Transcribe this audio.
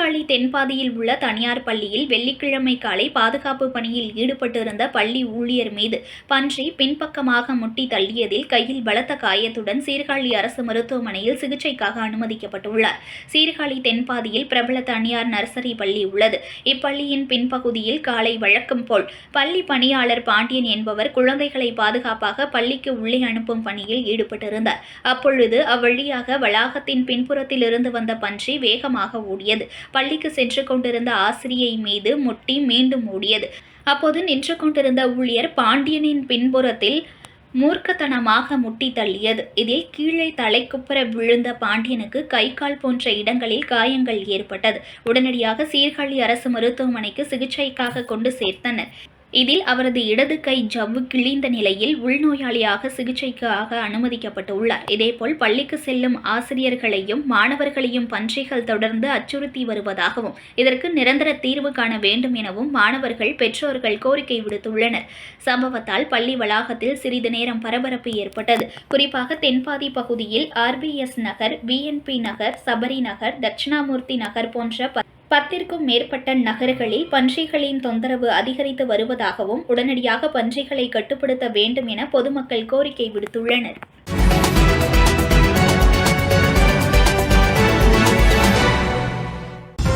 Sirkazhi தென்பாதியில் உள்ள தனியார் பள்ளியில் வெள்ளிக்கிழமை காலை பாதுகாப்பு பணியில் ஈடுபட்டிருந்த பள்ளி ஊழியர் மீது பன்றி பின்பக்கமாக முட்டி தள்ளியதில் கையில் பலத்த காயத்துடன் சீர்காழி அரசு மருத்துவமனையில் சிகிச்சைக்காக அனுமதிக்கப்பட்டுள்ளார். சீர்காழி தென்பாதியில் பிரபல தனியார் நர்சரி பள்ளி உள்ளது. இப்பள்ளியின் பின்பகுதியில் காலை வழக்கம் போல் பள்ளி பணியாளர் பாண்டியன் என்பவர் குழந்தைகளை பாதுகாப்பாக பள்ளிக்கு உள்ளே அனுப்பும் பணியில் ஈடுபட்டிருந்தார். அப்பொழுது அவ்வழியாக வளாகத்தின் பின்புறத்தில் இருந்து வந்த பன்றி வேகமாக ஓடியது. பள்ளிக்கு சென்று கொண்டிருந்த ஆசிரியை மீது முட்டி மீண்டும் ஓடியது அப்போது நின்று கொண்டிருந்த ஊழியர் பாண்டியனின் பின்புறத்தில் மூர்க்கத்தனமாக முட்டி தள்ளியது. இதில் கீழே தலைக்குப்புற விழுந்த பாண்டியனுக்கு கை கால் போன்ற இடங்களில் காயங்கள் ஏற்பட்டது. உடனடியாக சீர்காழி அரசு மருத்துவமனைக்கு சிகிச்சைக்காக கொண்டு சேர்த்தனர். இதில் அவரது இடது கை ஜவ்வு கிழிந்த நிலையில் உள்நோயாளியாக சிகிச்சைக்காக அனுமதிக்கப்பட்டுள்ளார். இதேபோல் பள்ளிக்கு செல்லும் ஆசிரியர்களையும் மாணவர்களையும் பன்றிகள் தொடர்ந்து அச்சுறுத்தி வருவதாகவும் இதற்கு நிரந்தர தீர்வு காண வேண்டும் எனவும் மாணவர்கள் பெற்றோர்கள் கோரிக்கை விடுத்துள்ளனர். சம்பவத்தால் பள்ளி வளாகத்தில் சிறிது நேரம் பரபரப்பு ஏற்பட்டது. குறிப்பாக தென்பாதி பகுதியில் ஆர்பிஎஸ் நகர் பிஎன்பி நகர் சபரி நகர் தட்சிணாமூர்த்தி நகர் போன்ற பத்திற்கும் மேற்பட்ட நகர்களில் பன்றிகளின் தொந்தரவு அதிகரித்து வருவதாகவும் உடனடியாக பன்றிகளை கட்டுப்படுத்த வேண்டும் என பொதுமக்கள் கோரிக்கை விடுத்துள்ளனர்.